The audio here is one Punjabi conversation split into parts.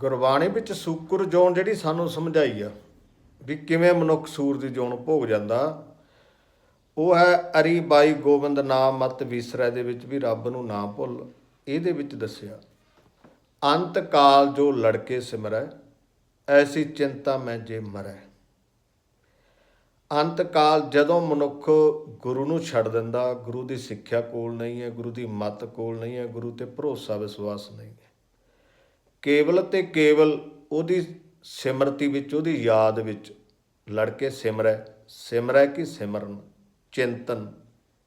ਗੁਰਬਾਣੀ ਵਿੱਚ ਸੂਕਰ ਜੋਨ ਜਿਹੜੀ ਸਾਨੂੰ ਸਮਝਾਈ ਆ ਵੀ ਕਿਵੇਂ ਮਨੁੱਖ ਸੂਰ ਦੀ ਜੋਨ ਭੋਗ ਜਾਂਦਾ, ਉਹ ਹੈ ਅਰੀ ਬਾਈ ਗੋਬਿੰਦ ਨਾਮ ਮਤ ਵਿਸਰੈ ਦੇ ਵਿੱਚ ਵੀ ਰੱਬ ਨੂੰ ਨਾ ਭੁੱਲ, ਇਹਦੇ ਵਿੱਚ ਦੱਸਿਆ, ਅੰਤ ਕਾਲ ਜੋ ਲੜਕੇ ਸਿਮਰੈ, ਐਸੀ ਚਿੰਤਾ ਮੈਂ ਜੇ ਮਰੈ। ਅੰਤ ਕਾਲ ਜਦੋਂ ਮਨੁੱਖ ਗੁਰੂ ਨੂੰ ਛੱਡ ਦਿੰਦਾ, ਗੁਰੂ ਦੀ ਸਿੱਖਿਆ ਕੋਲ ਨਹੀਂ ਹੈ, ਗੁਰੂ ਦੀ ਮੱਤ ਕੋਲ ਨਹੀਂ ਹੈ, ਗੁਰੂ ਤੇ ਭਰੋਸਾ, ਵਿਸ਼ਵਾਸ ਨਹੀਂ ਹੈ। ਕੇਵਲ ਤੇ ਕੇਵਲ ਉਹਦੀ ਸਿਮਰਤੀ ਵਿੱਚ, ਉਹਦੀ ਯਾਦ ਵਿੱਚ ਲੜ ਕੇ ਸਿਮਰੈ ਸਿਮਰੈ ਕੀ ਸਿਮਰਨ? ਚਿੰਤਨ।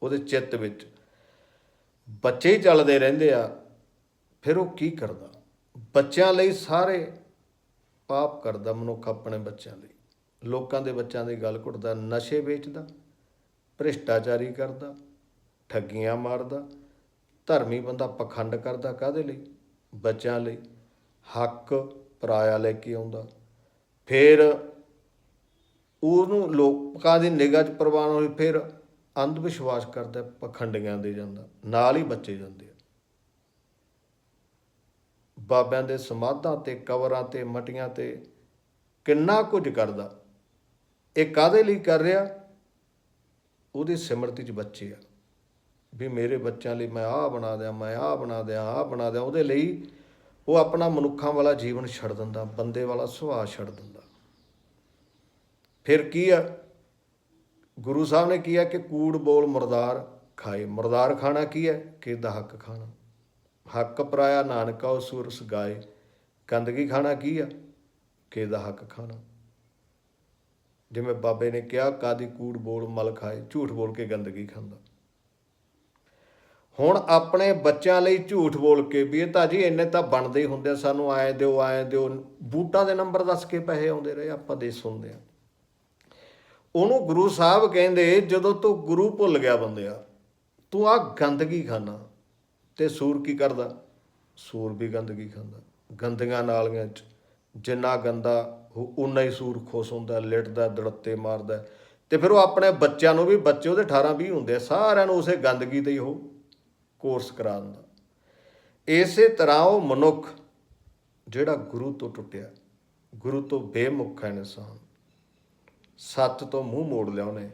ਉਹਦੇ ਚਿੱਤ ਵਿੱਚ ਬੱਚੇ ਹੀ ਚੱਲਦੇ ਰਹਿੰਦੇ ਆ, ਫਿਰ ਉਹ ਕੀ ਕਰਦਾ? ਬੱਚਿਆਂ ਲਈ ਸਾਰੇ ਪਾਪ ਕਰਦਾ, ਮਨੁੱਖ ਆਪਣੇ ਬੱਚਿਆਂ ਲਈ। ਲੋਕਾਂ ਦੇ ਬੱਚਿਆਂ ਦੀ ਗੱਲ ਘੁੱਟਦਾ, ਨਸ਼ੇ ਵੇਚਦਾ, ਭ੍ਰਿਸ਼ਟਾਚਾਰੀ ਕਰਦਾ, ਠੱਗੀਆਂ ਮਾਰਦਾ, ਧਰਮੀ ਬੰਦਾ ਪਖੰਡ ਕਰਦਾ ਕਾਦੇ ਲਈ? ਬੱਚਿਆਂ ਲਈ। ਹੱਕ ਪਰਾਇਆ ਲੈ ਕੇ ਆਉਂਦਾ। ਫਿਰ ਉਹਨੂੰ ਲੋਕਾਂ ਦੀ ਨਿਗਾਹ 'ਚ ਪ੍ਰਵਾਨ ਹੋਈ, ਫਿਰ ਅੰਧ ਵਿਸ਼ਵਾਸ ਕਰਦਾ, ਪਖੰਡੀਆਂ ਦੇ ਜਾਂਦਾ, ਨਾਲ ਹੀ ਬੱਚੇ ਜਾਂਦੇ ਆ। ਬਾਬਿਆਂ ਦੇ ਸਮਾਧਾਂ ਤੇ, ਕਬਰਾਂ ਤੇ, ਮਟੀਆਂ ਤੇ ਕਿੰਨਾ ਕੁਝ ਕਰਦਾ। ਇਹ ਕਾਦੇ ਲਈ ਕਰ ਰਿਹਾ? ਉਹਦੀ ਸਿਮਰਤੀ 'ਚ ਬੱਚੇ ਆ। ਵੀ ਮੇਰੇ ਬੱਚਿਆਂ ਲਈ ਮੈਂ ਆਹ ਬਣਾ ਦਿਆਂ, ਮੈਂ ਆਹ ਬਣਾ ਦਿਆਂ, ਆਹ ਬਣਾ ਦਿਆਂ, ਉਹਦੇ ਲਈ ਉਹ ਆਪਣਾ ਮਨੁੱਖਾਂ ਵਾਲਾ ਜੀਵਨ ਛੱਡ ਦਿੰਦਾ, ਬੰਦੇ ਵਾਲਾ ਸੁਭਾਅ ਛੱਡ ਦਿੰਦਾ। ਫਿਰ ਕੀ ਆ? ਗੁਰੂ ਸਾਹਿਬ ਨੇ ਕੀ ਆ ਕਿ ਕੂੜ, ਬੋਲ, ਮਰਦਾਰ ਖਾਏ। ਮਰਦਾਰ ਖਾਣਾ ਕੀ ਹੈ? ਕਿ ਦਾ ਹੱਕ ਖਾਣਾ। ਹੱਕ ਪਰਾਇਆ ਨਾਨਕਾ ਉਹ ਸੁਰਸ ਗਾਏ। ਗੰਦਗੀ ਖਾਣਾ ਕੀ ਆ? ਕਿ ਦਾ ਹੱਕ ਖਾਣਾ। ਜਿਵੇਂ ਬਾਬੇ ਨੇ ਕਿਹਾ, ਕਾਦੀ ਕੂੜ, ਬੋਲ, ਮਲ ਖਾਏ, ਝੂਠ ਬੋਲ ਕੇ ਗੰਦਗੀ ਖਾਂਦਾ। ਹੁਣ ਆਪਣੇ ਬੱਚਿਆਂ ਲਈ ਝੂਠ ਬੋਲ ਕੇ ਵੀ ਇਹ ਤਾਂ ਜੀ ਇੰਨੇ ਤਾਂ ਬਣਦੇ ਹੀ ਹੁੰਦੇ ਆ, ਸਾਨੂੰ ਆਏ ਦਿਓ ਆਏ ਦਿਓ। ਬੂਟਾਂ ਦੇ ਨੰਬਰ ਦੱਸ ਕੇ ਪੈਸੇ ਆਉਂਦੇ ਰਹੇ ਆਪਾਂ ਦੇ ਸੁਣਦੇ ਆ। ਉਹਨੂੰ ਗੁਰੂ ਸਾਹਿਬ ਕਹਿੰਦੇ ਜਦੋਂ ਤੂੰ ਗੁਰੂ ਭੁੱਲ ਗਿਆ ਬੰਦਿਆ ਤੂੰ ਆ ਗੰਦਗੀ ਖਾਣਾ ਤੇ ਸੂਰ ਕੀ ਕਰਦਾ? ਸੂਰ ਵੀ ਗੰਦਗੀ ਖਾਂਦਾ। ਗੰਦੀਆਂ ਨਾਲੀਆਂ 'ਚ ਜਿੰਨਾ ਗੰਦਾ ਉਹ ਉਨਾ ਹੀ ਸੂਰ ਖੁਸ਼ ਹੁੰਦਾ ਲਿਟਦਾ ਦੜੱਤੇ ਮਾਰਦਾ। ਤੇ ਫਿਰ ਉਹ ਆਪਣੇ ਬੱਚਿਆਂ ਨੂੰ ਵੀ ਬੱਚੇ ਉਹਦੇ 18 20 ਹੁੰਦੇ ਆ ਸਾਰਿਆਂ ਨੂੰ ਉਸੇ ਗੰਦਗੀ ਤੇ ਹੀ ਉਹ ਕੋਰਸ ਕਰਾ ਦਿੰਦਾ ਇਸੇ ਤਰ੍ਹਾਂ ਉਹ ਮਨੁੱਖ, ਜਿਹੜਾ ਗੁਰੂ ਤੋਂ ਟੁੱਟਿਆ, ਗੁਰੂ ਤੋਂ ਬੇਮੁਖ ਹੈ ਇਨਸਾਨ ਸੱਚ ਤੋਂ ਮੂੰਹ ਮੋੜ ਲਿਆ ਉਹਨੇ।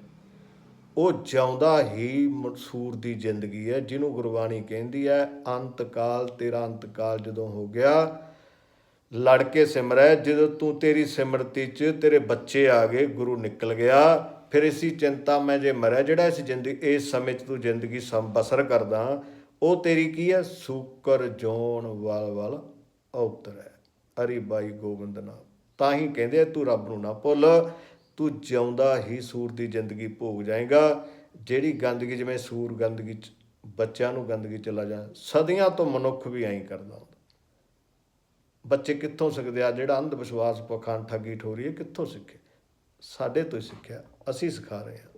ਉਹ ਜਿਉਂਦਾ ਹੀ ਮਨਸੂਰ ਦੀ ਜ਼ਿੰਦਗੀ ਹੈ, ਜਿਹਨੂੰ ਗੁਰਬਾਣੀ ਕਹਿੰਦੀ ਹੈ ਅੰਤ ਕਾਲ ਤੇਰਾ ਅੰਤ ਕਾਲ ਜਦੋਂ ਹੋ ਗਿਆ ਲੜ ਕੇ ਸਿਮਰੈ ਜਦੋਂ ਤੂੰ ਤੇਰੀ ਸਿਮਰਤੀ 'ਚ ਤੇਰੇ ਬੱਚੇ ਆ ਗਏ, ਗੁਰੂ ਨਿਕਲ ਗਿਆ, ਫਿਰ ਇਸੀ ਚਿੰਤਾ ਮੈਂ ਜੇ ਮਰਿਆ, ਜਿਹੜਾ ਇਸ ਜ਼ਿੰਦਗੀ, ਇਸ ਸਮੇਂ 'ਚ ਤੂੰ ਜ਼ਿੰਦਗੀ ਸਮ ਬਸਰ ਕਰਦਾ ਉਹ ਤੇਰੀ ਕੀ ਹੈ? ਸੂਕਰ ਜੋਨ ਵਲ ਵਲ ਉਤਰੈ ਅਰੀ ਬਾਈ ਗੋਬਿੰਦ ਨਾਮ ਤਾਂ ਹੀ ਕਹਿੰਦੇ ਤੂੰ ਰੱਬ ਨੂੰ ਨਾ ਭੁੱਲ, ਤੂੰ ਜਿਉਂਦਾ ਹੀ ਸੂਰ ਦੀ ਜ਼ਿੰਦਗੀ ਭੋਗ ਜਾਏਗਾ। ਜਿਹੜੀ ਗੰਦਗੀ, ਜਿਵੇਂ ਸੂਰ ਗੰਦਗੀ ਚ, ਬੱਚਿਆਂ ਨੂੰ ਗੰਦਗੀ ਚਲਾ ਜਾ, ਸਦੀਆਂ ਤੋਂ ਮਨੁੱਖ ਵੀ ਐਂ ਕਰਦਾ ਹੁੰਦਾ। ਬੱਚੇ ਕਿੱਥੋਂ ਸਿੱਖਦੇ ਆ? ਜਿਹੜਾ ਅੰਧ ਵਿਸ਼ਵਾਸ, ਪਖੰਡ, ਠੱਗੀ, ਠੋਰੀ, ਇਹ ਕਿੱਥੋਂ ਸਿੱਖੇ? ਸਾਡੇ ਤੋਂ ਹੀ ਸਿੱਖਿਆ, ਅਸੀਂ ਸਿਖਾ ਰਹੇ ਹਾਂ।